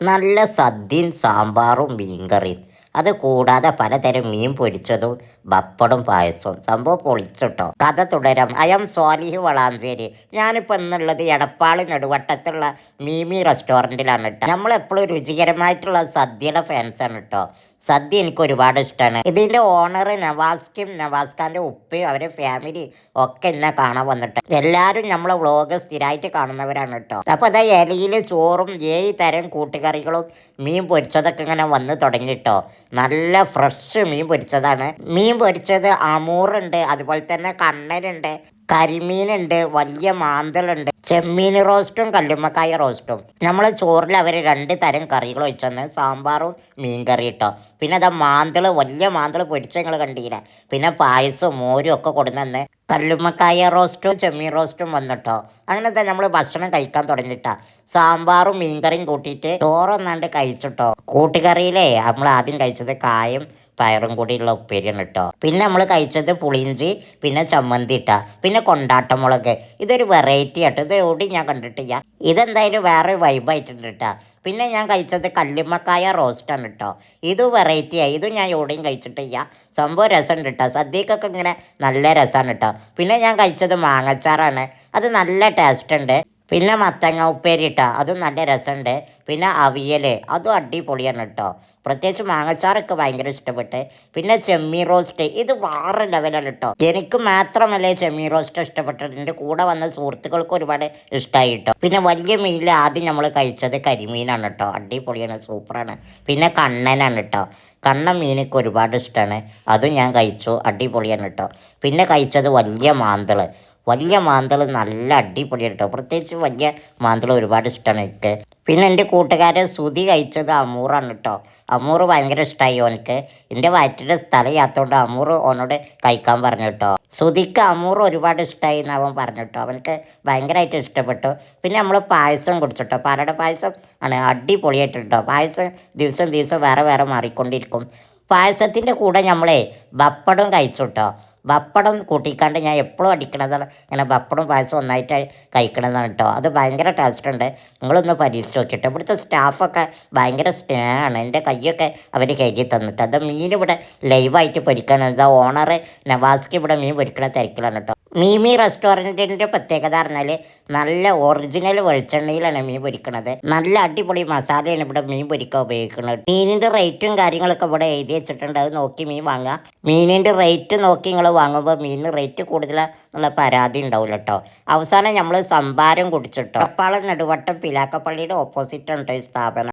നല്ല സദ്യയും സാമ്പാറും മീൻകറിയും. അത് കൂടാതെ പലതരം മീൻ പൊരിച്ചതും ബപ്പടും പായസവും. സംഭവം പൊളിച്ചിട്ടോ. കഥ തുടരാം. അയം സ്വാലിഹ് വളാഞ്ചേരി. ഞാനിപ്പോൾ എന്നുള്ളത് എടപ്പാളി നെടുവട്ടത്തുള്ള മീമി റെസ്റ്റോറന്റിലാണ് കേട്ടോ നമ്മളെപ്പോഴും രുചികരമായിട്ടുള്ള സദ്യയുടെ ഫാൻസാണ് കേട്ടോ സദ്യ എനിക്ക് ഒരുപാട് ഇഷ്ടമാണ് ഇതിന്റെ ഓണർ നവാസ്ക്കും നവാസ്ഖാന്റെ ഉപ്പയും അവരെ ഫാമിലി ഒക്കെ എന്നെ കാണാൻ വന്നിട്ട്. എല്ലാവരും നമ്മളെ വ്ളോഗ് സ്ഥിരമായിട്ട് കാണുന്നവരാണ് കേട്ടോ. അപ്പോൾ അതാ ഇലയിൽ ചോറും ഏഴ് തരം കൂട്ടുകറികളും മീൻ പൊരിച്ചതൊക്കെ ഇങ്ങനെ വന്ന് തുടങ്ങി കേട്ടോ. നല്ല ഫ്രഷ് മീൻ പൊരിച്ചതാണ്. മീൻ പൊരിച്ചത് അമൂറുണ്ട് അതുപോലെ തന്നെ കണ്ണനുണ്ട് കരിമീനുണ്ട് വലിയ മാന്തളുണ്ട്. ചെമ്മീൻ റോസ്റ്റും കല്ലുമ്മക്കായ റോസ്റ്റും. നമ്മൾ ചോറിൽ അവർ രണ്ട് തരം കറികൾ വെച്ചെന്ന്. സാമ്പാറും മീൻ കറി ഇട്ടോ. പിന്നെ അതാ മാന്തൾ വലിയ മാന്തൾ പൊടിച്ച ഞങ്ങൾ കണ്ടില്ല പിന്നെ പായസവും മോരും ഒക്കെ കൊടുന്നെന്ന് കല്ലുമ്മക്കായ റോസ്റ്റും ചെമ്മീൻ റോസ്റ്റും വന്നിട്ടോ. അങ്ങനെ തന്നെ നമ്മൾ ഭക്ഷണം കഴിക്കാൻ തുടങ്ങിയിട്ടാ സാമ്പാറും മീൻകറിയും കൂട്ടിയിട്ട് ചോറൊന്നാണ്ട് കഴിച്ചിട്ടോ. കൂട്ടുകറിയിലേ നമ്മൾ ആദ്യം കഴിച്ചത് കായും പയറും കൂടിയുള്ള ഉപ്പേരിയാണ് കേട്ടോ പിന്നെ നമ്മൾ കഴിച്ചത് പുളിയിഞ്ചി പിന്നെ ചമ്മന്തി ഇട്ട പിന്നെ കൊണ്ടാട്ടമുളക് ഇതൊരു വെറൈറ്റി ആട്ടോ. ഇത് എവിടെയും ഞാൻ കണ്ടിട്ടില്ല. ഇതെന്തായാലും വേറെ വൈബായിട്ടുണ്ട് കേട്ടോ പിന്നെ ഞാൻ കഴിച്ചത് കല്ലുമ്മക്കായ റോസ്റ്റാണ് കേട്ടോ ഇത് വെറൈറ്റി ആയി. ഇത് ഞാൻ എവിടെയും കഴിച്ചിട്ടില്ല. സംഭവം രസമുണ്ട് കേട്ടോ സദ്യക്കൊക്കെ ഇങ്ങനെ നല്ല രസമാണ് കേട്ടോ പിന്നെ ഞാൻ കഴിച്ചത് മാങ്ങച്ചാറാണ്. അത് നല്ല ടേസ്റ്റ് ഉണ്ട്. പിന്നെ മത്തങ്ങ ഉപ്പേരി ഇട്ടാ അതും നല്ല രസമുണ്ട്. പിന്നെ അവിയൽ അതും അടിപൊളിയാണ് കേട്ടോ. പ്രത്യേകിച്ച് മാങ്ങച്ചാറൊക്കെ ഭയങ്കര ഇഷ്ടപ്പെട്ട്. പിന്നെ ചെമ്മീൻ റോസ്റ്റ്. ഇത് വേറെ ലെവലാണ് കേട്ടോ. എനിക്ക് മാത്രമല്ലേ ചെമ്മീൻ റോസ്റ്റ് ഇഷ്ടപ്പെട്ടത്. എന്റെ കൂടെ വന്ന സുഹൃത്തുക്കൾക്ക് ഒരുപാട് ഇഷ്ടമായി കേട്ടോ. പിന്നെ വലിയ മീനിൽ ആദ്യം നമ്മൾ കഴിച്ചത് കരിമീനാണ് കേട്ടോ. അടിപൊളിയാണ് സൂപ്പറാണ്. പിന്നെ കണ്ണനാണ് കേട്ടോ. കണ്ണൻ മീനൊക്കെ ഒരുപാട് ഇഷ്ടമാണ് അതും ഞാൻ കഴിച്ചു. അടിപൊളിയാണ് കേട്ടോ. പിന്നെ കഴിച്ചത് വലിയ മാന്തൾ. വലിയ മാന്തൾ നല്ല അടിപൊളിയാണ് കേട്ടോ പ്രത്യേകിച്ച് വലിയ മാന്തൾ ഒരുപാട് ഇഷ്ടമാണ് എനിക്ക്. പിന്നെ എന്റെ കൂട്ടുകാരൻ സുതി കഴിച്ചത് അമൂറാണ് കേട്ടോ അമൂറ് ഭയങ്കര ഇഷ്ടമായി ഓനക്ക് എന്റെ വയറ്റിന്റെ സ്ഥലം ചെയ്യാത്തതുകൊണ്ട് അമൂറ് ഓനോട് കഴിക്കാൻ പറഞ്ഞു കേട്ടോ സുതിക്ക് അമൂറ് ഒരുപാട് ഇഷ്ടമായി എന്ന് അവൻ പറഞ്ഞു കേട്ടോ അവനക്ക് ഭയങ്കരമായിട്ട് ഇഷ്ടപ്പെട്ടു. പിന്നെ നമ്മൾ പായസം കുടിച്ചിട്ടോ പാലട പായസം ആണ് അടിപൊളിയായിട്ട് കേട്ടോ പായസം ദിവസം ദിവസം വേറെ വേറെ മാറിക്കൊണ്ടിരിക്കും. പായസത്തിന്റെ കൂടെ നമ്മളെ ബപ്പടും കഴിച്ചു കേട്ടോ പപ്പടം കൂട്ടിക്കാണ്ട് ഞാൻ എപ്പോഴും അടിക്കണതാണ്. ഇങ്ങനെ പപ്പടം പായസം ഒന്നായിട്ട് കഴിക്കണതാണ് കേട്ടോ അത് ഭയങ്കര ടേസ്റ്റ് ഉണ്ട്. നിങ്ങളൊന്ന് പരീക്ഷിച്ച് നോക്കിയിട്ട് ഇവിടുത്തെ സ്റ്റാഫൊക്കെ ഭയങ്കര സ്നേഹമാണ്. എന്റെ കൈയൊക്കെ അവർ കയറ്റി തന്നിട്ട്. അത് മീൻ ഇവിടെ ലൈവായിട്ട് പൊരിക്കണം എന്താ ഓണർ നവാസ്ക്ക് ഇവിടെ മീൻ പൊരിക്കണ തിരക്കിലാണ് കേട്ടോ മീമി റെസ്റ്റോറന്റിന്റെ പ്രത്യേകത പറഞ്ഞാൽ നല്ല ഒറിജിനൽ വെളിച്ചെണ്ണയിലാണ് മീൻ പൊരിക്കണത്. നല്ല അടിപൊളി മസാലയാണ് ഇവിടെ മീൻ പൊരിക്കാൻ ഉപയോഗിക്കുന്നത്. മീനിന്റെ റേറ്റും കാര്യങ്ങളൊക്കെ ഇവിടെ എഴുതി വെച്ചിട്ടുണ്ട്. അത് നോക്കി മീൻ വാങ്ങാം. മീനിന്റെ റേറ്റ് നോക്കി നിങ്ങൾ വാങ്ങുമ്പോൾ മീനിന് റേറ്റ് കൂടുതലുള്ള പരാതി ഉണ്ടാവില്ല കേട്ടോ അവസാനം നമ്മൾ സംഭാരം കുടിച്ചിട്ടോ. അപ്പാളം നെടുവട്ടം പിലാക്കപ്പള്ളിയുടെ ഓപ്പോസിറ്റ് ഉണ്ട് ഈ സ്ഥാപനം.